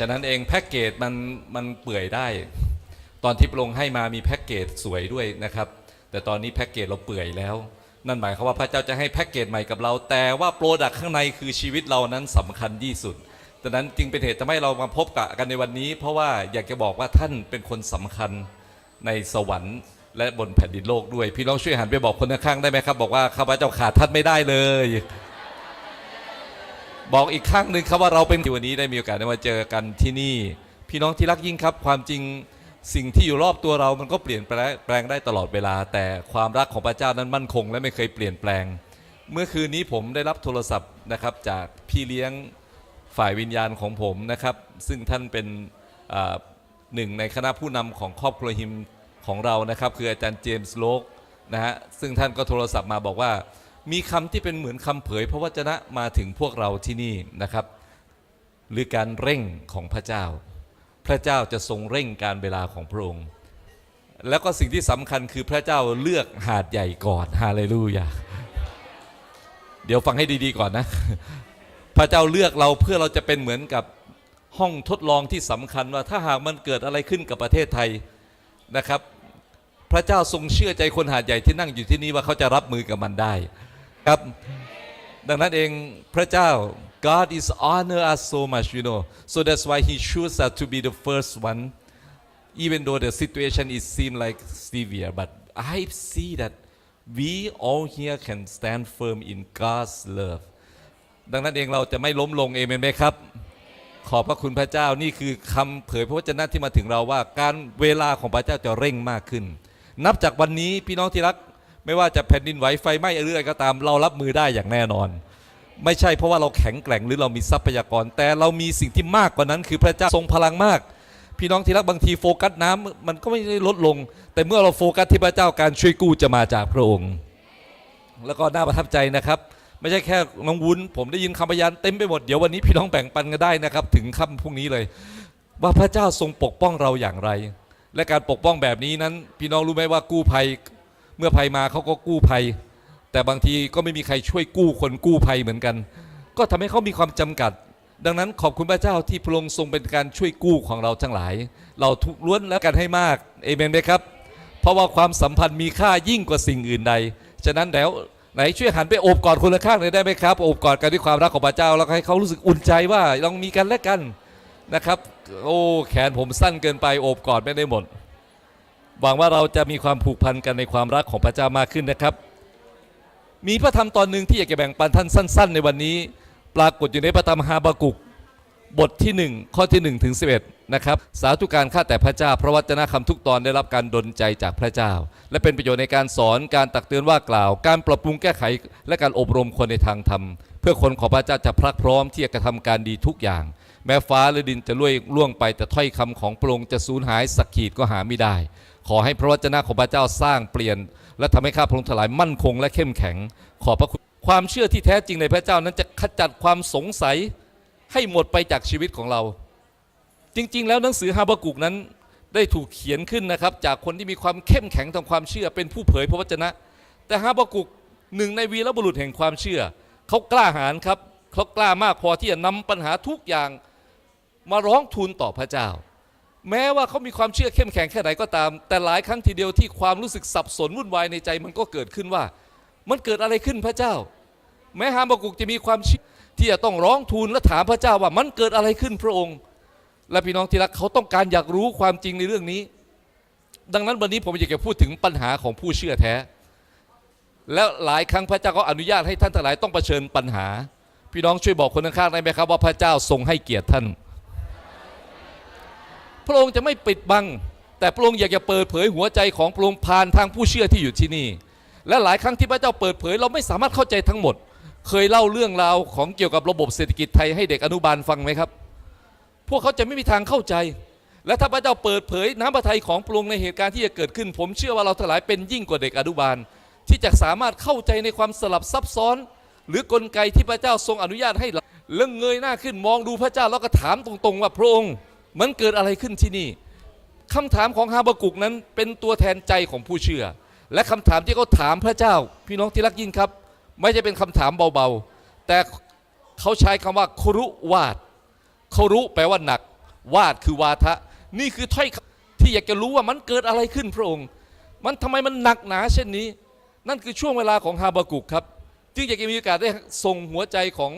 ฉะนั้นเองแพ็กเกจมันมันเปื่อยได้ ตอนที่พระองค์ให้มามีแพ็กเกจสวยด้วยนะครับ แต่ตอนนี้แพ็กเกจเราเปื่อยแล้ว นั่นหมายความว่าพระเจ้าจะให้แพ็กเกจใหม่กับเรา แต่ว่าโปรดักข้างในคือชีวิตเรานั้นสำคัญที่สุดดังนั้นจึงเป็นเหตุทำให้เรามาพบกะกันในวันนี้ เพราะว่าอยากจะบอกว่าท่านเป็นคนสำคัญในสวรรค์และบนแผ่นดินโลกด้วย พี่น้องช่วยหันไปบอกคนข้างๆได้ไหมครับ บอกว่าข้าพเจ้าขาดท่านไม่ได้เลย บอกอีกครั้งหนึ่งครับว่าเราเป็นวันนี้ได้มีโอกาสได้มาเจอกันที่นี่ พี่น้องที่รักยิ่งครับ ความจริงสิ่งที่อยู่รอบตัวเรามันก็เปลี่ยนแปลงได้ตลอดเวลา แต่ความรักของพระเจ้านั้นมั่นคง และไม่เคยเปลี่ยนแปลง เมื่อคืนนี้ผมได้รับโทรศัพท์นะครับจากพี่เลี้ยงฝ่ายวิญญาณของผมนะครับ ซึ่งท่านเป็นหนึ่งในคณะผู้นำของครอบครัวฮิมของเรานะครับ คืออาจารย์เจมส์โลกนะฮะซึ่งท่านก็โทรศัพท์มาบอกว่า มีคำที่เป็นเหมือนคำเผยพระวจนะมาถึงพวกเราที่นี่นะครับ หรือการเร่งของพระเจ้า พระเจ้าจะทรงเร่งการเวลาของพระองค์ แล้วก็สิ่งที่สำคัญคือพระเจ้าเลือกหาดใหญ่ก่อนฮาเลลูยาเดี๋ยวฟังให้ดีๆก่อนนะ พระเจ้าเลือกเราเพื่อเราจะเป็นเหมือนกับห้องทดลองที่สำคัญว่าถ้าหากมันเกิดอะไรขึ้นกับประเทศไทยนะครับ พระเจ้าทรงเชื่อใจคนหาดใหญ่ที่นั่งอยู่ที่นี่ว่าเขาจะรับมือกับมันได้ ครับ ดังนั้นเองพระเจ้า God is honor us so much you know so that's why he choose us to be the first one even though the situation is seem like severe but I see that we all here can stand firm in God's love ดังนั้นเองเราจะไม่ล้มลงเอเมนไหมครับ ขอบพระคุณพระเจ้านี่คือคำเผยพระวจนะที่มาถึงเราว่า การเวลาของพระเจ้าจะเร่งมากขึ้น นับจากวันนี้พี่น้องที่รัก ไม่ว่าจะแผ่นดินไหวไฟไหม้เรื่อยก็ตาม เรารับมือได้อย่างแน่นอน ไม่ใช่เพราะว่าเราแข็งแกร่งหรือเรามีทรัพยากร แต่เรามีสิ่งที่มากกว่านั้นคือพระเจ้าทรงพลังมาก พี่น้องที่รักบางทีโฟกัสน้ำมันก็ไม่ได้ลดลง แต่เมื่อเราโฟกัสที่พระเจ้าการช่วยกู้จะมาจากพระองค์ แล้วก็น่าประทับใจนะครับ ไม่ใช่แค่น้องวุ้น ผมได้ยินคำพยานเต็มไปหมดเดี๋ยววันนี้พี่น้องแบ่งปันกันได้นะครับ ถึงค่ำพรุ่งนี้เลย ว่าพระเจ้าทรงปกป้องเราอย่างไร และการปกป้องแบบนี้นั้น พี่น้องรู้ไหมว่ากู้ภัย เมื่อภัยมาเขาก็กู้ภัย แต่บางทีก็ไม่มีใครช่วยกู้คนกู้ภัยเหมือนกัน ก็ทำให้เขามีความจำกัด ดังนั้นขอบคุณพระเจ้าที่พระองค์ทรงเป็นการช่วยกู้ของเราทั้งหลาย เราทุกล้วนแล้วกันให้มากเอเมนไหมครับ เพราะว่าความสัมพันธ์มีค่ายิ่งกว่าสิ่งอื่นใด ฉะนั้นแล้วไหนช่วยหันไปโอบกอดคนละข้างเลยได้ไหมครับโอบกอดกันด้วยความรักของพระเจ้าแล้วให้เขารู้สึกอุ่นใจว่าเรามีกันและกันนะครับ โอ้แขนผมสั้นเกินไปโอบกอดไม่ได้หมด หวังว่าเราจะมีความผูกพันกันในความรักของพระเจ้ามากขึ้นนะครับ มีพระธรรมตอนหนึ่งที่อยากจะแบ่งปันท่านสั้น ๆ ในวันนี้ ปรากฏอยู่ในพระธรรมฮาบากุกบทที่ 1 ข้อที่1ถึง11นะครับสาธุการข้าแต่พระเจ้า พระวจนะคำทุกตอนได้รับการดลใจจากพระเจ้า และเป็นประโยชน์ในการสอนการตักเตือนว่ากล่าว การปรับปรุงแก้ไข และการอบรมคนในทางธรรม เพื่อคนของพระเจ้าจะพรักพร้อมที่จะกระทำการดีทุกอย่าง แม้ฟ้าและดินจะล่วยล่วงไปแต่ถ้อยคำของพระองค์จะสูญหายสักขีดก็หาไม่ได้ ขอให้พระวจนะของพระเจ้าสร้างเปลี่ยน และทำให้ข้าพระองค์ทลายมั่นคงและเข้มแข็ง ขอพระคุณความเชื่อที่แท้จริงในพระเจ้านั้นจะขจัดความสงสัยให้หมดไปจากชีวิตของเรา จริง ๆ แล้วหนังสือฮาบากุกนั้นได้ถูกเขียนขึ้นนะครับ จากคนที่มีความเข้มแข็งทางความเชื่อเป็นผู้เผยพระวจนะ แต่ฮาบากุกหนึ่งในวีรบุรุษแห่งความเชื่อ เขากล้าหาญครับเขากล้ามากพอที่จะนำปัญหาทุกอย่างมาร้องทูลต่อพระเจ้า แม้ว่าเขามีความเชื่อเข้มแข็งแค่ไหนก็ตาม แต่หลายครั้งทีเดียวที่ความรู้สึกสับสนวุ่นวายในใจมันก็เกิดขึ้นว่า มันเกิดอะไรขึ้นพระเจ้า แม้ฮาบากุกจะมีความเชื่อที่จะต้องร้องทูลและถามพระเจ้าว่ามันเกิดอะไรขึ้นพระองค์ และพี่น้องที่รักเขาต้องการอยากรู้ความจริงในเรื่องนี้ ดังนั้นวันนี้ผมอยากจะพูดถึงปัญหาของผู้เชื่อแท้ แล้วหลายครั้งพระเจ้าก็อนุญาตให้ท่านทั้งหลายต้องเผชิญปัญหา พี่น้องช่วยบอกคนข้างๆได้ไหมครับว่าพระเจ้าทรงให้เกียรติท่าน ระองค์จะไม่ปิดบัง แต่พระองค์อยากจะเปิดเผยหัวใจของพระองค์ผ่านทางผู้เชื่อที่อยู่ที่นี่ และหลายครั้งที่พระเจ้าเปิดเผย เราไม่สามารถเข้าใจทั้งหมด เคยเล่าเรื่องราวของเกี่ยวกับระบบเศรษฐกิจไทยให้เด็กอนุบาลฟังไหมครับ พวกเขาจะไม่มีทางเข้าใจ และถ้าพระเจ้าเปิดเผยน้ำพระทัยของพระองค์ในเหตุการณ์ที่จะเกิดขึ้น ผมเชื่อว่าเราทั้งหลายเป็นยิ่งกว่าเด็กอนุบาล ที่จะสามารถเข้าใจในความสลับซับซ้อน หรือกลไกที่พระเจ้าทรงอนุญาตให้เราเลื่องเงยหน้าขึ้นมองดูพระเจ้าแล้วก็ถามตรงๆว่าพระองค์ มันเกิดอะไรขึ้นที่นี่คำถามของฮาบากุกนั้นเป็นตัวแทนใจของผู้เชื่อ และคำถามที่เขาถามพระเจ้า พี่น้องที่รักยิ่งครับ ไม่ใช่เป็นคำถามเบาๆ แต่เขาใช้คำว่าครุวาดเขารู้แปลว่าหนัก วาดคือวาทะ นี่คือถ้อยคำที่อยากจะรู้ว่ามันเกิดอะไรขึ้นพระองค์ มันทำไมมันหนักหนาเช่นนี้ นั่นคือช่วงเวลาของฮาบากุกครับ จึงอยากจะมีโอกาสได้ส่งหัวใจของ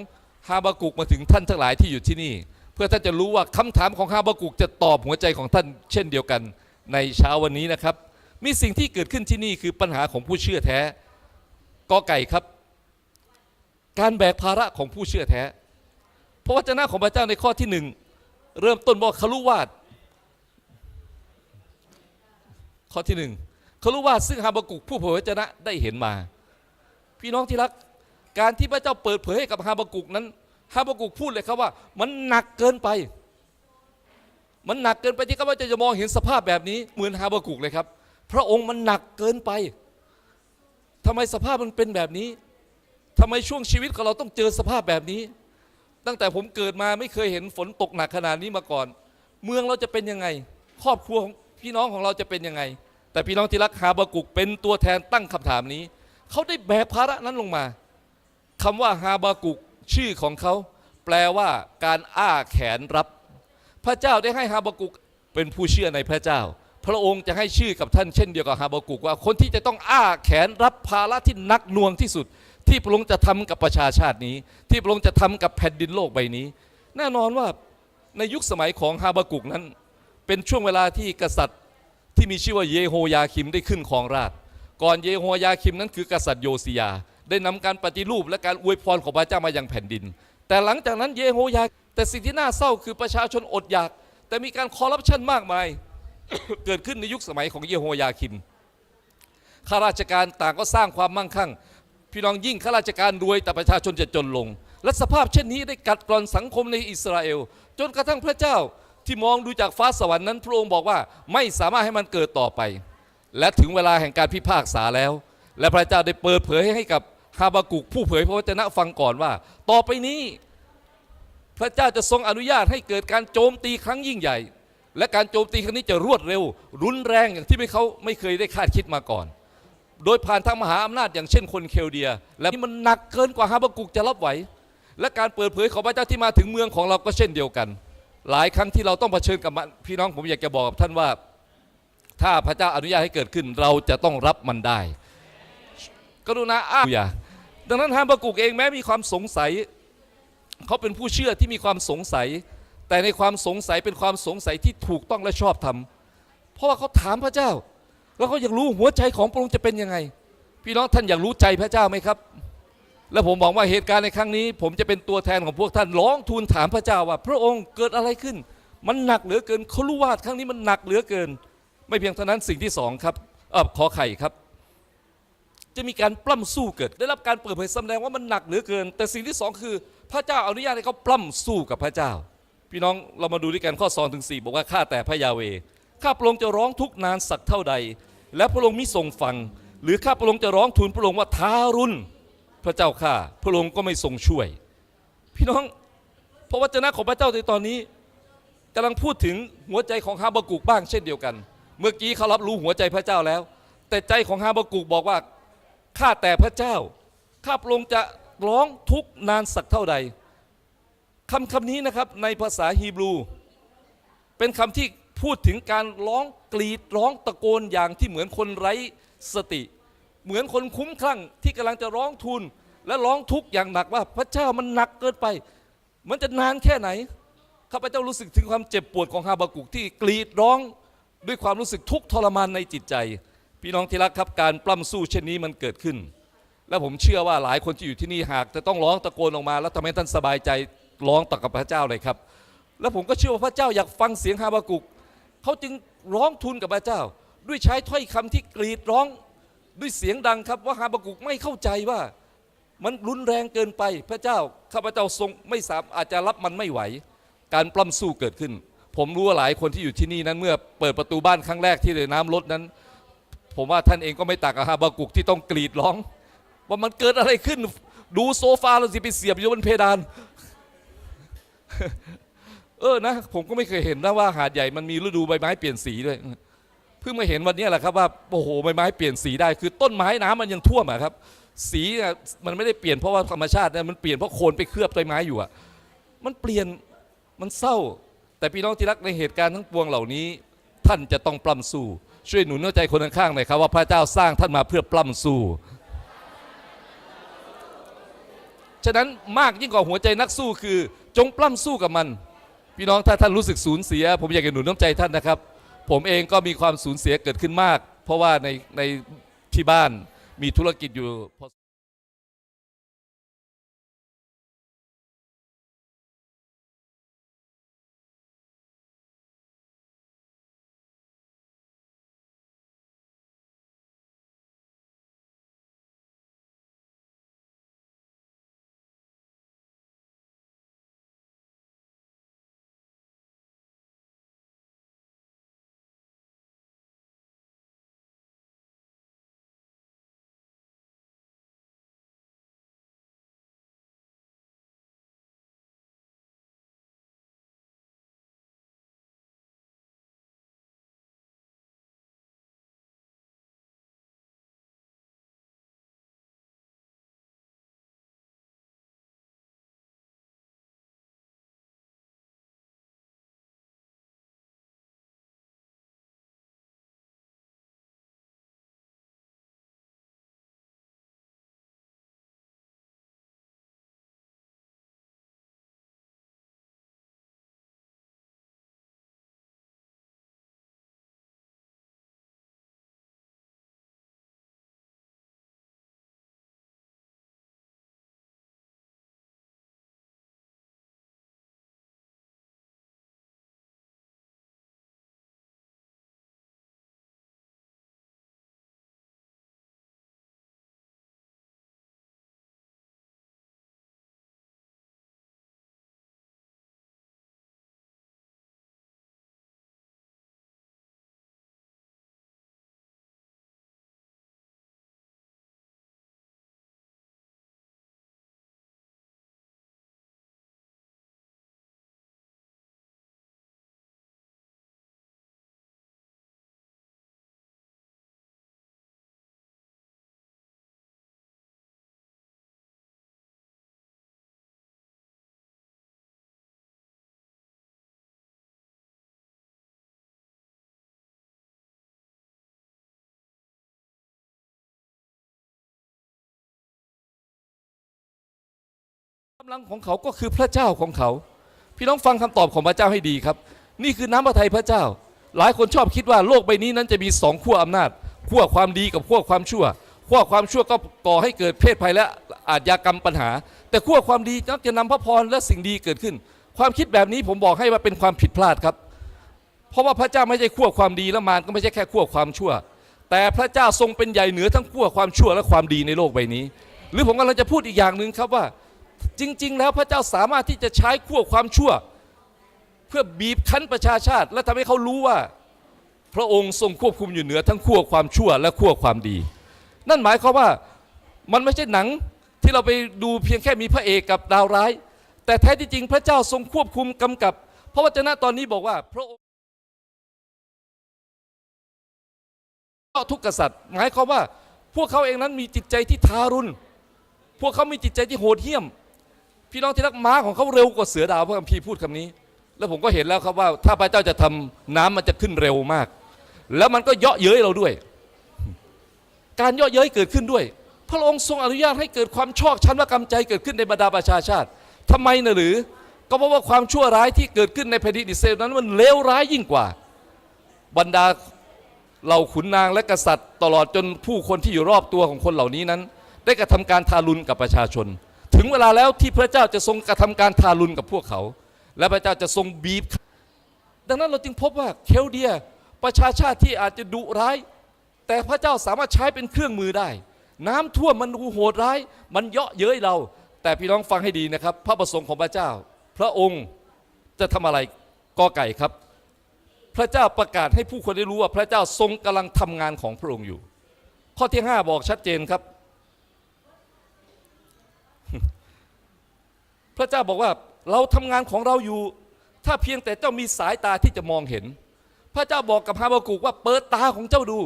ฮาบากุกมาถึงท่านทั้งหลายที่อยู่ที่นี่ พื่อท่านจะรู้ว่าคำถามของฮาบากุกจะตอบหัวใจของท่านเช่นเดียวกันในเช้าวันนี้นะครับ มีสิ่งที่เกิดขึ้นที่นี่คือปัญหาของผู้เชื่อแท้กอไก่ครับ การแบกภาระของผู้เชื่อแท้ พระวจนะของพระเจ้าในข้อที่หนึ่งเริ่มต้นบอกคารุวาดข้อที่หนึ่งคารุวาดซึ่งฮาบากุกผู้เผยพระวจนะได้เห็นมา พี่น้องที่รัก การที่พระเจ้าเปิดเผยให้กับฮาบากุกนั้น ฮาบากุกพูดเลยครับว่า มันหนักเกินไป มันหนักเกินไปที่ข้าพเจ้าจะมองเห็นสภาพแบบนี้ เหมือนฮาบากุกเลยครับ พระองค์มันหนักเกินไปทำไมสภาพมันเป็นแบบนี้ทำไมช่วงชีวิตของเราต้องเจอสภาพแบบนี้ ตั้งแต่ผมเกิดมาไม่เคยเห็นฝนตกหนักขนาดนี้มาก่อน เมืองเราจะเป็นยังไง ครอบครัวของพี่น้องของเราจะเป็นยังไง แต่พี่น้องที่รักฮาบากุกเป็นตัวแทนตั้งคำถามนี้ เขาได้แบกภาระนั้นลงมาคำว่าฮาบากุก ชื่อของเขาแปลว่าการอ้าแขนรับ พระเจ้าได้ให้ฮาบากุกเป็นผู้เชื่อในพระเจ้า พระองค์จะให้ชื่อกับท่านเช่นเดียวกับฮาบากุกว่าคนที่จะต้องอ้าแขนรับภาระที่นักหน่วงที่สุด ที่พระองค์จะทำกับประชาชาตินี้ ที่พระองค์จะทำกับแผ่นดินโลกใบนี้ แน่นอนว่าในยุคสมัยของฮาบากุกนั้น เป็นช่วงเวลาที่กษัตริย์ที่มีชื่อว่าเยโฮยาคิมได้ขึ้นครองราชก่อนเยโฮยาคิมนั้นคือกษัตริย์โยซียา ได้นำการปฏิรูปและการอวยพรของพระเจ้ามายังแผ่นดิน แต่หลังจากนั้นเยโฮยาแต่สิ่งที่น่าเศร้าคือประชาชนอดอยาก แต่มีการคอร์รัปชันมากมาย เกิดขึ้นในยุคสมัยของเยโฮยาคิมข้าราชการต่างก็สร้างความมั่งคั่ง พี่น้องยิ่งข้าราชการรวยแต่ประชาชนจะจนลง และสภาพเช่นนี้ได้กัดกร่อนสังคมในอิสราเอล จนกระทั่งพระเจ้าที่มองดูจากฟ้าสวรรค์นั้น พระองค์บอกว่าไม่สามารถให้มันเกิดต่อไป และถึงเวลาแห่งการพิพากษาแล้ว และพระเจ้าได้เปิดเผยให้กับ ฮาบากุกผู้เผยพระวจนะฟังก่อนว่า ต่อไปนี้ พระเจ้าจะทรงอนุญาตให้เกิดการโจมตีครั้งยิ่งใหญ่ และการโจมตีครั้งนี้จะรวดเร็ว รุนแรงอย่างที่ไม่เขาไม่เคยได้คาดคิดมาก่อน โดยผ่านทางมหาอำนาจอย่างเช่นคนเคลเดีย และนี่มันหนักเกินกว่าฮาบากุกจะรับไหว และการเปิดเผยของพระเจ้าที่มาถึงเมืองของเราก็เช่นเดียวกัน หลายครั้งที่เราต้องเผชิญกับมันพี่น้องผมอยากจะบอกกับท่านว่า ถ้าพระเจ้าอนุญาตให้เกิดขึ้นเราจะต้องรับมันได้ กรุณาอ้าอย่า ดังนั้นฮาบากุกเองแม้มีความสงสัย เขาเป็นผู้เชื่อที่มีความสงสัย แต่ในความสงสัยเป็นความสงสัยที่ถูกต้องและชอบธรรมเพราะว่าเขาถามพระเจ้า แล้วเขาอยากรู้หัวใจของพระองค์จะเป็นยังไง พี่น้องท่านอยากรู้ใจพระเจ้าไหมครับ และผมบอกว่าเหตุการณ์ในครั้งนี้ ผมจะเป็นตัวแทนของพวกท่านร้องทูลถามพระเจ้าว่า พระองค์เกิดอะไรขึ้น มันหนักเหลือเกินเขารู้ว่าครั้งนี้มันหนักเหลือเกิน ไม่เพียงเท่านั้นสิ่งที่สองครับเออขอไข่ครับ จะมีการปล้ำสู้เกิด ได้รับการเปิดเผยแสดงว่ามันหนักเหลือเกิน แต่สิ่งที่สองคือพระเจ้าอนุญาตให้เขาปล้ำสู้กับพระเจ้า พี่น้องเรามาดูด้วยกันข้อสองถึงสี่บอกว่าข้าแต่พระยาเวข้าพระองค์จะร้องทุกนานสักเท่าใด และพระองค์มิทรงฟัง หรือข้าพระองค์จะร้องทูลพระองค์ว่าทารุณพระเจ้าข้าพระองค์ก็ไม่ทรงช่วย พี่น้องพระวจนะของพระเจ้าในตอนนี้กำลังพูดถึงหัวใจของฮาบากุกบ้างเช่นเดียวกัน เมื่อกี้เขารับรู้หัวใจพระเจ้าแล้ว แต่ใจของฮาบากุกบอกว่า ข้าแต่พระเจ้า ข้าพระองค์จะร้องทุกนานสักเท่าใดคำคำนี้นะครับในภาษาฮีบรู เป็นคำที่พูดถึงการร้องกรีดร้องตะโกนอย่างที่เหมือนคนไร้สติ เหมือนคนคุ้มคลั่งที่กำลังจะร้องทูลและร้องทุกข์อย่างหนักว่าพระเจ้ามันหนักเกินไป มันจะนานแค่ไหนข้าพเจ้ารู้สึกถึงความเจ็บปวดของฮาบากุกที่กรีดร้องด้วยความรู้สึกทุกข์ทรมานในจิตใจ พี่น้องที่รักครับการปล้ำสู้เช่นนี้มันเกิดขึ้น และผมเชื่อว่าหลายคนที่อยู่ที่นี่หากจะต้องร้องตะโกนออกมา แล้วทำให้ท่านสบายใจร้องต่อกับพระเจ้าเลยครับ และผมก็เชื่อว่าพระเจ้าอยากฟังเสียงฮาบากุกเขาจึงร้องทูลกับพระเจ้า ด้วยใช้ถ้อยคำที่กรีดร้องด้วยเสียงดังครับว่าฮาบากุกไม่เข้าใจว่ามันรุนแรงเกินไปพระเจ้าข้าพเจ้าทรงไม่สามอาจจะรับมันไม่ไหว การปล้ำสู้เกิดขึ้น ผมรู้ว่าหลายคนที่อยู่ที่นี่นั้นเมื่อเปิดประตูบ้านครั้งแรกที่เลยน้ำลดนั้น ผมว่าท่านเองก็ไม่ต่างกับฮาบากุกที่ต้องกรีดร้อง ว่ามันเกิดอะไรขึ้น ดูโซฟาแล้วสิไปเสียบอยู่บนเพดาน เออนะผมก็ไม่เคยเห็นนะว่าหาดใหญ่มันมีฤดูใบไม้เปลี่ยนสีด้วยเพิ่งมาเห็นวันนี้แหละครับว่าโอ้โหใบไม้เปลี่ยนสีได้ คือต้นไม้น้ำมันยังท่วมอะครับ สีอะมันไม่ได้เปลี่ยนเพราะว่าธรรมชาตินะมันเปลี่ยนเพราะโคลนไปเคลือบต้นไม้อยู่อะมันเปลี่ยนมันเศร้า แต่พี่น้องที่รักในเหตุการณ์ทั้งปวงเหล่านี้ ท่านจะต้องปล้ำสู้ ช่วยหนุนหัวใจคนข้างๆหน่อยครับว่าพระเจ้าสร้างท่านมาเพื่อปล้ำสู้ ฉะนั้นมากยิ่งกว่าหัวใจนักสู้คือ จงปล้ำสู้กับมัน พี่น้องถ้าท่านรู้สึกสูญเสีย ผมอยากจะหนุนน้ำใจท่านนะครับ ผมเองก็มีความสูญเสียเกิดขึ้นมาก เพราะว่าในในที่บ้านมีธุรกิจอยู่ ลังของเขาก็คือพระเจ้าของเขา พี่น้องฟังคำตอบของพระเจ้าให้ดีครับ นี่คือน้ำพระทัยพระเจ้า หลายคนชอบคิดว่าโลกใบนี้นั้นจะมีสองขั้วอำนาจขั้วความดีกับขั้วความชั่วขั้วความชั่วก็ก่อให้เกิดเพศภัยและอาชญากรรมปัญหา แต่ขั้วความดีนักจะนำพระพรและสิ่งดีเกิดขึ้น ความคิดแบบนี้ผมบอกให้ว่าเป็นความผิดพลาดครับ เพราะว่าพระเจ้าไม่ใช่ขั้วความดีและมารก็ไม่ใช่แค่ขั้วความชั่ว แต่พระเจ้าทรงเป็นใหญ่เหนือทั้งขั้วความชั่วและความดีในโลกใบนี้ หรือผมกำลังจะพูดอีกอย่างหนึ่งครับว่า จริง ๆ แล้วพระเจ้าสามารถที่จะใช้ขั้วความชั่ว เพื่อบีบคั้นประชาชาติ และทำให้เขารู้ว่า พระองค์ทรงควบคุมอยู่เหนือทั้งขั้วความชั่วและขั้วความดี นั่นหมายความว่ามันไม่ใช่หนังที่เราไปดูเพียงแค่มีพระเอกกับดาวร้าย แต่แท้ที่จริงพระเจ้าทรงควบคุมกำกับ พระวจนะตอนนี้บอกว่าพระองค์ทุกกษัตริย์ หมายความว่าพวกเขาเองนั้นมีจิตใจที่ทารุณ พวกเขามีจิตใจที่โหดเหี้ยม พี่น้องที่รักม้าของเขาเร็วกว่าเสือดาวพระคัมภีร์พูดคำนี้ แล้วผมก็เห็นแล้วครับว่า ถ้าพระเจ้าจะทำน้ำมันจะขึ้นเร็วมาก แล้วมันก็เยาะเย้ยเราด้วย การเยาะเย้ยเกิดขึ้นด้วย พระองค์ทรงอนุญาตให้เกิดความชอกช้ำและกำใจเกิดขึ้นในบรรดาประชาชาติทำไมนะหรือ ก็เพราะว่าความชั่วร้ายที่เกิดขึ้นในแผ่นดินอิสราเอลนั้นมันเลวร้ายยิ่งกว่า บรรดาเหล่าขุนนางและกษัตริย์ ตลอดจนผู้คนที่อยู่รอบตัวของคนเหล่านี้นั้น ได้กระทำการทารุณกับประชาชน ถึงเวลาแล้วที่พระเจ้าจะทรงกระทำการทารุณกับพวกเขา และพระเจ้าจะทรงบีบ ดังนั้นเราจึงพบว่าเคลเดียประชาชาติที่อาจจะดุร้าย แต่พระเจ้าสามารถใช้เป็นเครื่องมือได้ น้ำท่วมมันดูโหดร้าย มันเยาะเย้ยเรา แต่พี่น้องฟังให้ดีนะครับ พระประสงค์ของพระเจ้า พระองค์จะทำอะไรกอไก่ครับ พระเจ้าประกาศให้ผู้คนได้รู้ว่าพระเจ้าทรงกำลังทำงานของพระองค์อยู่ ข้อที่ 5 บอกชัดเจนครับ พระเจ้าบอกว่าเราทำงานของเราอยู่ ถ้าเพียงแต่เจ้ามีสายตาที่จะมองเห็น พระเจ้าบอกกับฮาบากุกว่าเปิดตาของเจ้าดู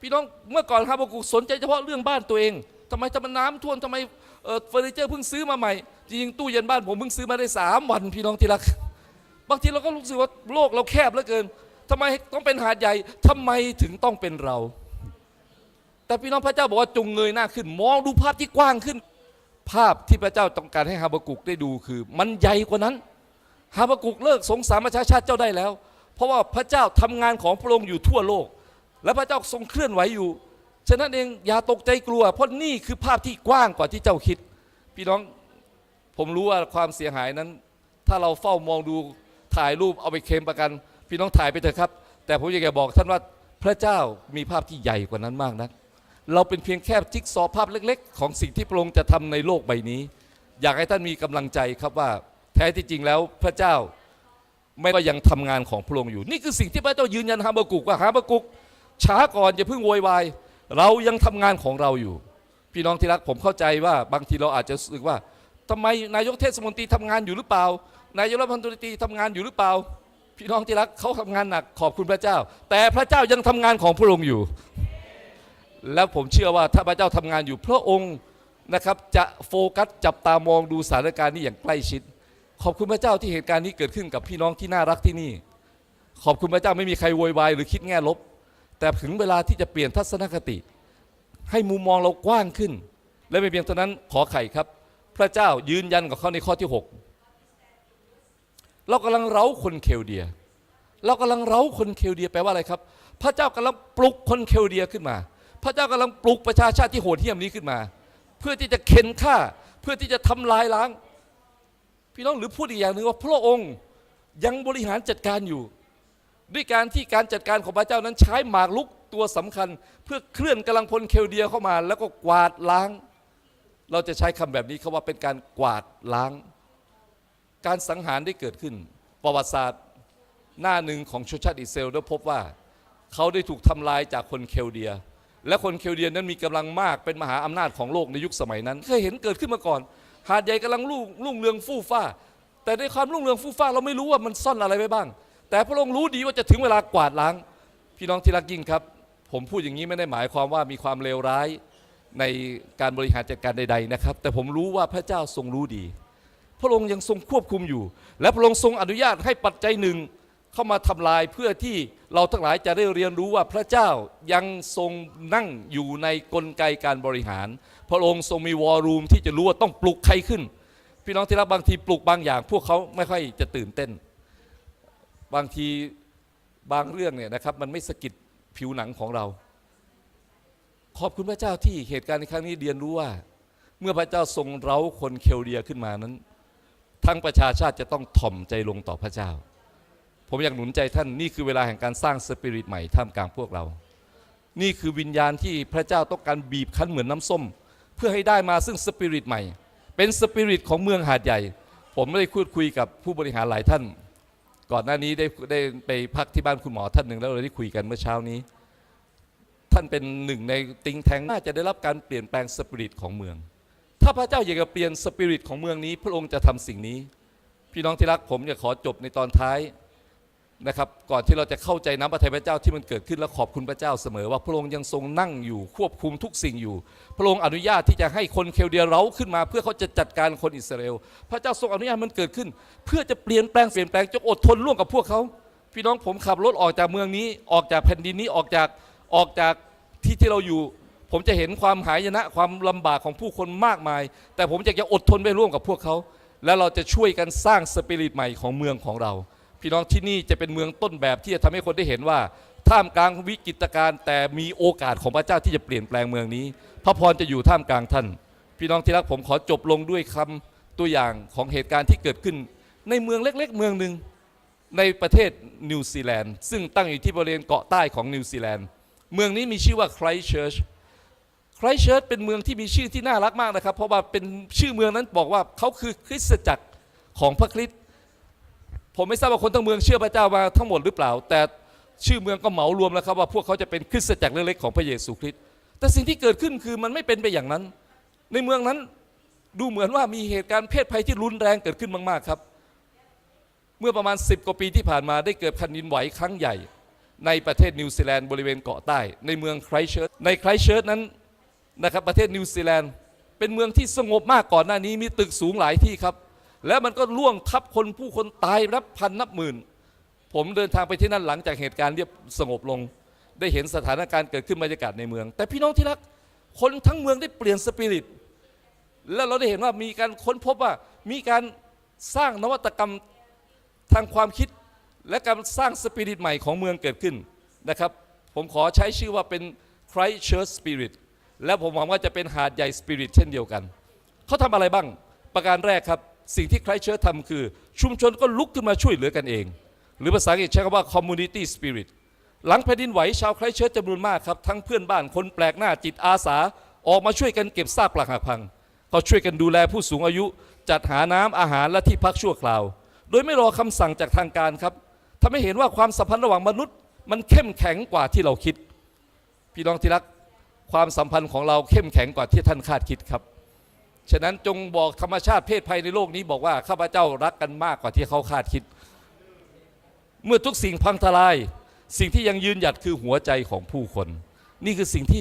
พี่น้องเมื่อก่อนฮาบากุกสนใจเฉพาะเรื่องบ้านตัวเองทำไมทำไมน้ำท่วมทำไมเฟอร์นิเจอร์เพิ่งซื้อมาใหม่ จริงตู้เย็นบ้านผมเพิ่งซื้อมาได้สามวันพี่น้องที่รัก บางทีเราก็รู้สึกว่าโลกเราแคบเหลือเกินทำไมต้องเป็นหาดใหญ่ทำไมถึงต้องเป็นเรา แต่พี่น้องพระเจ้าบอกว่าจงเงยหน้าขึ้น มองดูภาพที่กว้างขึ้น ภาพที่พระเจ้าต้องการให้ฮาบากุกได้ดูคือ มันใหญ่กว่านั้นฮาบากุกเลิกสงสารประชาชาติเจ้าได้แล้ว เพราะว่าพระเจ้าทำงานของพระองค์อยู่ทั่วโลก และพระเจ้าทรงเคลื่อนไหวอยู่ ฉะนั้นเองอย่าตกใจกลัว เพราะนี่คือภาพที่กว้างกว่าที่เจ้าคิด พี่น้องผมรู้ว่าความเสียหายนั้น ถ้าเราเฝ้ามองดูถ่ายรูปเอาไปเคลมประกัน พี่น้องถ่ายไปเถอะครับ แต่ผมอยากจะบอกท่านว่าพระเจ้ามีภาพที่ใหญ่กว่านั้นมากนะ เราเป็นเพียงแค่จิ๊กซอภาพเล็ก ๆ ของสิ่งที่พระองค์จะทำในโลกใบนี้ อยากให้ท่านมีกำลังใจครับว่าแท้ที่จริงแล้วพระเจ้าไม่ก็ยังทำงานของพระองค์อยู่ นี่คือสิ่งที่พระเจ้ายืนยันฮาบากุกว่าฮาบากุก ช้าก่อนอย่าเพิ่งโวยวายเรายังทำงานของเราอยู่ พี่น้องที่รักผมเข้าใจว่าบางทีเราอาจจะรู้สึกว่าทำไมนายกเทศมนตรีทำงานอยู่หรือเปล่านายกรัฐมนตรีทำงานอยู่หรือเปล่า พี่น้องที่รักเขาทำงานหนักขอบคุณพระเจ้า แต่พระเจ้ายังทำงานของพระองค์อยู่ แล้วผมเชื่อว่าถ้าพระเจ้าทำงานอยู่พระองค์นะครับจะโฟกัสจับตามองดูสถานการณ์นี้อย่างใกล้ชิด ขอบคุณพระเจ้าที่เหตุการณ์นี้เกิดขึ้นกับพี่น้องที่น่ารักที่นี่ ขอบคุณพระเจ้าไม่มีใครโวยวายหรือคิดแง่ลบ แต่ถึงเวลาที่จะเปลี่ยนทัศนคติ ให้มุมมองเรากว้างขึ้น และไม่เพียงเท่านั้นขอไข่ครับ พระเจ้ายืนยันกับเขาในข้อที่ 6 เรากำลังเร้าคนเคลเดีย เรากำลังเร้าคนเคลเดียแปลว่าอะไรครับ พระเจ้ากำลังปลุกคนเคลเดียขึ้นมา พระเจ้ากำลังปลุกประชาชาติที่โหดเหี้ยมนี้ขึ้นมา เพื่อที่จะเข็นฆ่า เพื่อที่จะทำลายล้าง พี่น้องหรือพูดอีกอย่างหนึ่งว่าพระองค์ยังบริหารจัดการอยู่ ด้วยการที่การจัดการของพระเจ้านั้นใช้หมากลุกตัวสำคัญ เพื่อเคลื่อนกำลังพลเคลเดียเข้ามา แล้วก็กวาดล้าง เราจะใช้คำแบบนี้เขาว่าเป็นการกวาดล้าง การสังหารได้เกิดขึ้น ประวัติศาสตร์หน้าหนึ่งของชนชาติอิสราเอลได้พบว่า เขาได้ถูกทำลายจากคนเคลเดีย และคนเคลเดียนนั้นมีกำลังมากเป็นมหาอำนาจของโลกในยุคสมัยนั้น เคยเห็นเกิดขึ้นมาก่อน หาดใหญ่กำลังรุ่งรุ่งเรืองฟู่ฟ้า แต่ในความรุ่งเรืองฟู่ฟ้าเราไม่รู้ว่ามันซ่อนอะไรไว้บ้าง แต่พระองค์รู้ดีว่าจะถึงเวลากวาดล้าง พี่น้องที่รักยิ่งครับ ผมพูดอย่างนี้ไม่ได้หมายความว่ามีความเลวร้ายในการบริหารจัดการใด ๆนะครับ แต่ผมรู้ว่าพระเจ้าทรงรู้ดี พระองค์ยังทรงควบคุมอยู่ และพระองค์ทรงอนุญาตให้ปัจจัยหนึ่ง เข้ามาทำลายเพื่อที่เราทั้งหลายจะได้เรียนรู้ว่าพระเจ้ายังทรงนั่งอยู่ในกลไกการบริหาร พระองค์ทรงมีวอลลุ่มที่จะรู้ว่าต้องปลุกใครขึ้น พี่น้องที่รักบางทีปลุกบางอย่าง พวกเขาไม่ค่อยจะตื่นเต้น บางทีบางเรื่องเนี่ยนะครับมันไม่สะกิดผิวหนังของเรา ขอบคุณพระเจ้าที่เหตุการณ์ในครั้งนี้เรียนรู้ว่า เมื่อพระเจ้าทรงเร้าคนเคลเดียขึ้นมานั้น ทั้งประชาชาติจะต้องถ่อมใจลงต่อพระเจ้า ผมอยากหนุนใจท่านนี่คือเวลาแห่งการสร้างสปิริตใหม่ท่ามกลางพวกเรา นี่คือวิญญาณที่พระเจ้าต้องการบีบคั้นเหมือนน้ำส้ม เพื่อให้ได้มาซึ่งสปิริตใหม่ เป็นสปิริตของเมืองหาดใหญ่ ผมไม่ได้พูดคุยกับผู้บริหารหลายท่าน ก่อนหน้านี้ได้ได้ไปพักที่บ้านคุณหมอท่านหนึ่งแล้วเราได้คุยกันเมื่อเช้านี้ ท่านเป็นหนึ่งในติงแทงน่าจะได้รับการเปลี่ยนแปลงสปิริตของเมือง ถ้าพระเจ้าอยากจะเปลี่ยนสปิริตของเมืองนี้ พระองค์จะทำสิ่งนี้ พี่น้องที่รักผมจะขอจบในตอนท้าย นะครับก่อนที่เราจะเข้าใจน้ำพระทัยพระเจ้าที่มันเกิดขึ้นและขอบคุณพระเจ้าเสมอ ว่าพระองค์ยังทรงนั่งอยู่ควบคุมทุกสิ่งอยู่ พระองค์อนุญาตที่จะให้คนเคลเดียเราขึ้นมา เพื่อเขาจะจัดการคนอิสราเอลพระเจ้าทรงอนุญาตมันเกิดขึ้น เพื่อจะเปลี่ยนแปลงเปลี่ยนแปลงจงอดทนร่วมกับพวกเขา พี่น้องผมขับรถออกจากเมืองนี้ออกจากแผ่นดินนี้ออกจากออกจากที่ที่เราอยู่ ผมจะเห็นความหายนะความลำบากของผู้คนมากมาย แต่ผมอยากจะอดทนไปร่วมกับพวกเขา แล้วเราจะช่วยกันสร้างสปิริตใหม่ของเมืองของเรา พี่น้องที่นี่จะเป็นเมืองต้นแบบที่จะทำให้คนได้เห็นว่า ท่ามกลางวิกฤตการณ์แต่มีโอกาสของพระเจ้าที่จะเปลี่ยนแปลงเมืองนี้ พระพรจะอยู่ท่ามกลางท่าน พี่น้องที่รักผมขอจบลงด้วยคำตัวอย่างของเหตุการณ์ที่เกิดขึ้น ในเมืองเล็ก ๆ เมืองหนึ่งในประเทศนิวซีแลนด์ซึ่งตั้งอยู่ที่บริเวณเกาะใต้ของนิวซีแลนด์เมืองนี้มีชื่อว่าไครเชิร์ชไครเชิร์ชเป็นเมืองที่มีชื่อที่น่ารักมากนะครับ เพราะว่าเป็นชื่อเมืองนั้นบอกว่าเขาคือคริสตจักรของพระคริสต์ ผมไม่ทราบว่าคนทั้งเมืองเชื่อพระเจ้ามาทั้งหมดหรือเปล่า แต่ชื่อเมืองก็เหมารวมแล้วครับว่าพวกเขาจะเป็นคริสตจักรเล็กๆของพระเยซูคริสต์แต่สิ่งที่เกิดขึ้นคือมันไม่เป็นไปอย่างนั้น ในเมืองนั้นดูเหมือนว่ามีเหตุการณ์เพศภัยที่รุนแรงเกิดขึ้นมากๆครับ เมื่อประมาณ 10 กว่าปีที่ผ่านมาได้เกิดแผ่นดินไหวครั้งใหญ่ ในประเทศนิวซีแลนด์บริเวณเกาะใต้ ในเมืองไครเชิร์ชในไครเชิร์ชนั้นนะครับประเทศนิวซีแลนด์เป็นเมืองที่สงบมากก่อนหน้านี้มีตึกสูงหลายที่ครับ แล้วมันก็ล่วงทับคนผู้คนตายนับพันนับหมื่น ผมเดินทางไปที่นั่นหลังจากเหตุการณ์เรียบสงบลง ได้เห็นสถานการณ์เกิดขึ้นบรรยากาศในเมือง แต่พี่น้องที่รักคนทั้งเมืองได้เปลี่ยนสปิริตแล้วเราได้เห็นว่ามีการค้นพบว่ามีการสร้างนวัตกรรมทางความคิด และการสร้างสปิริตใหม่ของเมืองเกิดขึ้นนะครับ ผมขอใช้ชื่อว่าเป็น Christchurch Spirit และผมหวังว่าจะเป็นหาดใหญ่ Spirit เช่นเดียวกัน เขาทำอะไรบ้างประการแรกครับ สิ่งที่ Christchurch ทำคือ ชุมชนก็ลุกขึ้นมาช่วยเหลือกันเอง หรือภาษาอังกฤษใช้คำว่า community spirit หลังแผ่นดินไหวชาวไครเชิร์จำนวนมากครับ ทั้งเพื่อนบ้านคนแปลกหน้าจิตอาสา ออกมาช่วยกันเก็บซากปลักหักพังเขาช่วยกันดูแลผู้สูงอายุ จัดหาน้ำอาหารและที่พักชั่วคราว โดยไม่รอคำสั่งจากทางการครับทำให้เห็นว่าความสัมพันธ์ระหว่างมนุษย์ มันเข้มแข็งกว่าที่เราคิด พี่น้องที่รักความสัมพันธ์ของเราเข้มแข็งกว่าที่ท่านคาดคิดครับ ฉะนั้นจงบอกธรรมชาติเพศภัยในโลกนี้บอกว่าข้าพเจ้ารักกันมากกว่าที่เขาคาดคิด เมื่อทุกสิ่งพังทลาย สิ่งที่ยังยืนหยัดคือหัวใจของผู้คน นี่คือสิ่งที่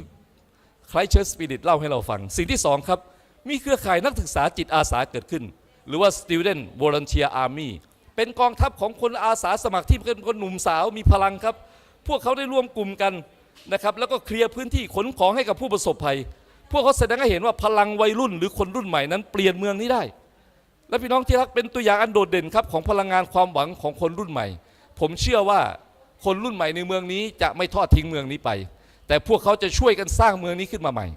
ค h ร i เชิร์สปิริตเล่าให้เราฟัง สิ่งที่สองครับ มีเครือข่ายนักศึกษาจิตอาสาเกิดขึ้น หรือว่า Student Volunteer Army เป็นกองทัพของคนอาสาสมัครที่เป็นคนหนุ่มสาวมีพลังครับ พวกเขาได้ร่วมกลุ่มกันนะครับแล้วก็เคลียร์พื้นที่ขนของให้กับผู้ประสบภัย พวกเขาแสดงให้เห็นว่าพลังวัยรุ่น หรือคนรุ่นใหม่นั้นเปลี่ยนเมืองนี้ได้ และพี่น้องที่รักเป็นตัวอย่างอันโดดเด่นครับของพลังงานความหวังของคนรุ่นใหม่ ผมเชื่อว่าคนรุ่นใหม่ในเมืองนี้จะไม่ทอดทิ้งเมืองนี้ไป แต่พวกเขาจะช่วยกันสร้างเมืองนี้ขึ้นมาใหม่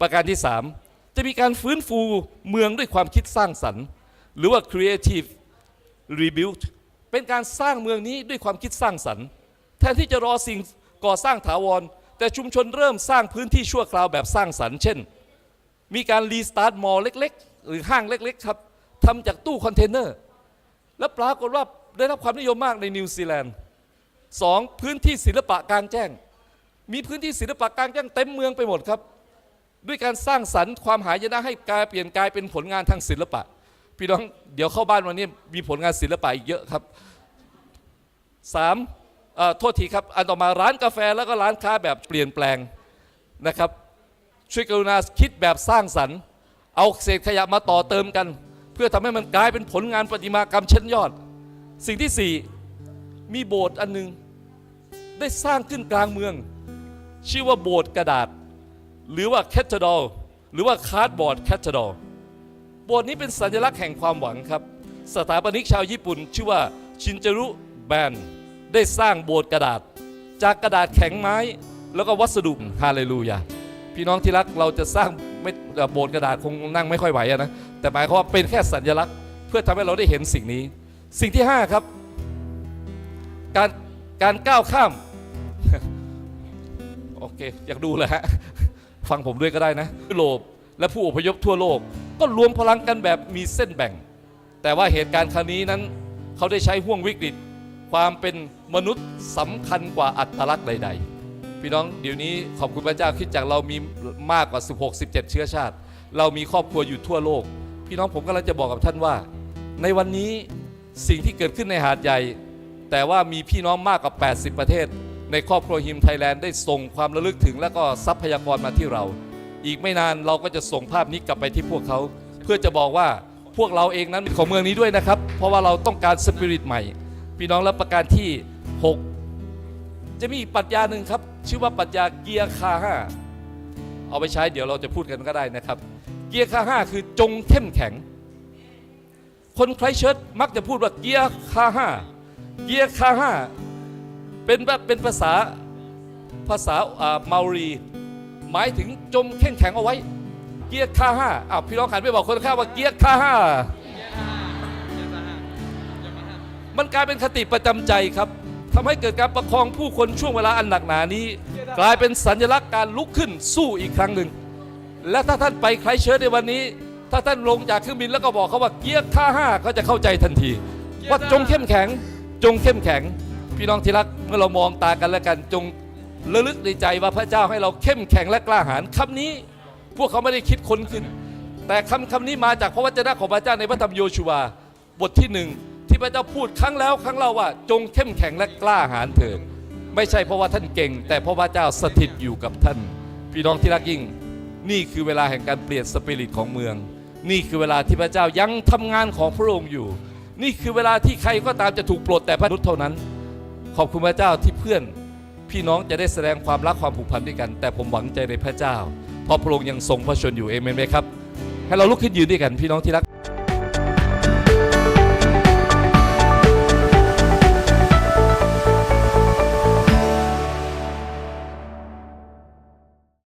ประการที่สามจะมีการฟื้นฟูเมืองด้วยความคิดสร้างสรรค์ หรือว่า creative rebuild เป็นการสร้างเมืองนี้ด้วยความคิดสร้างสรรค์ แทนที่จะรอสิ่งก่อสร้างถาวร แต่ชุมชนเริ่มสร้างพื้นที่ชั่วคราวแบบสร้างสรรค์เช่น มีการรีสตาร์ทมอลล์เล็ก ๆ หรือห้างเล็ก ๆ ครับทำจากตู้คอนเทนเนอร์ และปรากฏว่าได้รับความนิยมมากในนิวซีแลนด์สองพื้นที่ศิลปะกลางแจ้ง มีพื้นที่ศิลปะกลางแจ้งเต็มเมืองไปหมดครับ ด้วยการสร้างสรรค์ความหายนะให้กลายเปลี่ยนกลายเป็นผลงานทางศิลปะ พี่น้องเดี๋ยวเข้าบ้านวันนี้มีผลงานศิลปะอีกเยอะครับสาม โทษทีครับ อันต่อมาร้านกาแฟแล้วก็ร้านค้าแบบเปลี่ยนแปลงนะครับ ช่วยกรุณาคิดแบบสร้างสรรค์ เอาเศษขยะมาต่อเติมกัน เพื่อทำให้มันกลายเป็นผลงานประติมากรรมชั้นยอด สิ่งที่สี่มีโบสถ์อันหนึงได้สร้างขึ้นกลางเมือง ชื่อว่าโบสถ์กระดาษ หรือว่าแคทเธอดอลหรือว่าคาร์ดบอร์ดแคทเธอดอลโบสถ์นี้เป็นสัญลักษณ์แห่งความหวังครับ สถาปนิกชาวญี่ปุ่น ชื่อว่าชินจารุแบน ได้สร้างโบสถ์กระดาษ จากกระดาษแข็งไม้ แล้วก็วัสดุฮาเลลูยาพี่น้องที่รักเราจะสร้างไม่โบสถ์กระดาษคงนั่งไม่ค่อยไหวนะแต่หมายความว่าเป็นแค่สัญลักษณ์ เพื่อทำให้เราได้เห็นสิ่งนี้ สิ่งที่ 5 ครับ การการก้าวข้ามโอเค อยากดูเลยฮะฟังผมด้วยก็ได้นะยุโรปและผู้อพยพทั่วโลก ก็รวมพลังกันแบบมีเส้นแบ่ง แต่ว่าเหตุการณ์ครั้งนี้นั้น เขาได้ใช้ห่วงวิกฤต ความเป็นมนุษย์สำคัญกว่าอัตลักษณ์ใด ๆ พี่น้องเดี๋ยวนี้ขอบคุณพระเจ้าคิดจากเรามีมากกว่า 16 17 เชื้อชาติ เรามีครอบครัวอยู่ทั่วโลก พี่น้องผมกำลังจะบอกกับท่านว่า ในวันนี้สิ่งที่เกิดขึ้นในหาดใหญ่ แต่ว่ามีพี่น้องมากกว่า 80 ประเทศ ในครอบครัวฮิมไทยแลนด์ได้ส่งความระลึกถึงและก็ทรัพยากรมาที่เรา อีกไม่นานเราก็จะส่งภาพนี้กลับไปที่พวกเขา เพื่อจะบอกว่าพวกเราเองนั้นเป็นของเมืองนี้ด้วยนะครับ เพราะว่าเราต้องการสปิริตใหม่ พี่น้องและประการที่ 6 จะมีอีกปรัชญาหนึ่งครับ ชื่อว่าปรัชญาเกียร์คาห้าเอาไปใช้เดี๋ยวเราจะพูดกันก็ได้นะครับ เกียร์คาห้าคือจงเข้มแข็ง คนไครเชิร์ชมักจะพูดว่าเกียร์คาห้าเกียร์คาห้าเป็นแบบเป็นภาษาภาษาอ่ามารี หมายถึงจมเข้มแข็งเอาไว้ เกียร์คาห้าอ้าวพี่น้องหันไปบอกคนข้าว่าเกียร์คาห้า มันกลายเป็นคติประจำใจครับทำให้เกิดการประคองผู้คนช่วงเวลาอันหนักหนานี้ กลายเป็นสัญลักษณ์การลุกขึ้นสู้อีกครั้งหนึ่ง และถ้าท่านไปไครสต์เชิร์ชในวันนี้ ถ้าท่านลงจากเครื่องบินแล้วก็บอกเขาว่าเกียร์ค่าห้าเขาจะเข้าใจทันที ว่าจงเข้มแข็ง จงเข้มแข็ง พี่น้องที่รักเมื่อเรามองตากันแล้วกันจงระลึกในใจว่าพระเจ้าให้เราเข้มแข็งและกล้าหาญคำนี้พวกเขาไม่ได้คิดค้นขึ้น แต่คำคำนี้มาจากพระวจนะของพระเจ้าในพระธรรมโยชูวาบทที่หนึ่ง ที่พระเจ้าพูดครั้งแล้วครั้งเล่าว่า จงเข้มแข็งและกล้าหาญเถิดไม่ใช่เพราะว่าท่านเก่ง แต่เพราะพระเจ้าสถิตอยู่กับท่าน พี่น้องที่รักยิ่ง นี่คือเวลาแห่งการเปลี่ยนสปิริตของเมือง นี่คือเวลาที่พระเจ้ายังทำงานของพระองค์อยู่ นี่คือเวลาที่ใครก็ตามจะถูกปลดแต่พระนุษย์เท่านั้น ขอบคุณพระเจ้าที่เพื่อน พี่น้องจะได้แสดงความรักความผูกพันด้วยกัน แต่ผมหวังใจในพระเจ้าเพราะพระองค์ยังทรงพระชนอยู่เอเมนไหมครับให้เราลุกขึ้นยืนด้วยกันพี่น้องที่รัก